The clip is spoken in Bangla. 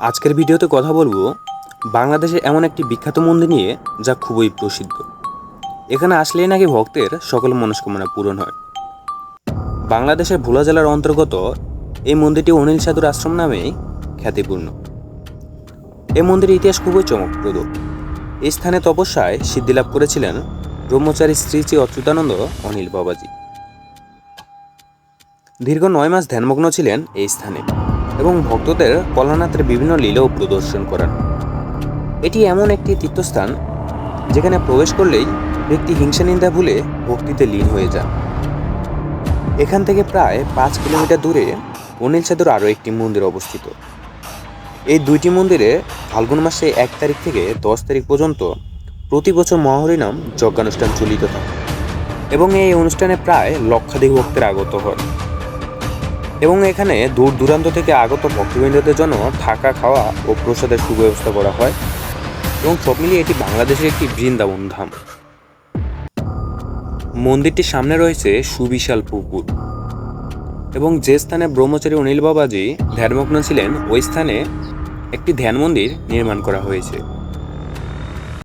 আজকের ভিডিওতে কথা বলব বাংলাদেশের এমন একটি বিখ্যাত মন্দির নিয়ে যা খুবই প্রসিদ্ধ। এখানে আসলেই নাকি ভক্তের সকল মনস্কামনা পূরণ হয়। বাংলাদেশের ভোলা জেলার অন্তর্গত এই মন্দিরটি অনিল সাধুর আশ্রম নামেই খ্যাতিপূর্ণ। এই মন্দিরের ইতিহাস খুবই চমকপ্রদ। এই স্থানে তপস্যায় সিদ্ধিলাভ করেছিলেন ব্রহ্মচারী শ্রী শ্রী অচ্যুতানন্দ অনিল বাবাজি। দীর্ঘ নয় মাস ধ্যানমগ্ন ছিলেন এই স্থানে। এবং ভক্তদের কলানাথের বিভিন্ন লীলাও প্রদর্শন করেন। এটি এমন একটি তীর্থস্থান যেখানে প্রবেশ করলেই ব্যক্তি হিংসা নিন্দা ভুলে ভক্তিতে লীন হয়ে যান। এখান থেকে প্রায় পাঁচ কিলোমিটার দূরে অনিল সাধুর আরও একটি মন্দির অবস্থিত। এই দুইটি মন্দিরে ফাল্গুন মাসে এক তারিখ থেকে দশ তারিখ পর্যন্ত প্রতি বছর মহাহরিনাম যজ্ঞানুষ্ঠান চলিত থাকে এবং এই অনুষ্ঠানে প্রায় লক্ষাধিক ভক্তের আগত হয় এবং এখানে দূর দূরান্ত থেকে আগত ভক্তবৃন্দদের জন্য থাকা খাওয়া ও প্রসাদের সুব্যবস্থা করা হয় এবং সব মিলিয়ে এটি বাংলাদেশের একটি বৃন্দাবন ধাম। মন্দিরটির সামনে রয়েছে সুবিশাল পুকুর এবং যে স্থানে ব্রহ্মচারী অনিল বাবাজি ধ্যানমগ্ন ছিলেন, ওই স্থানে একটি ধ্যান মন্দির নির্মাণ করা হয়েছে।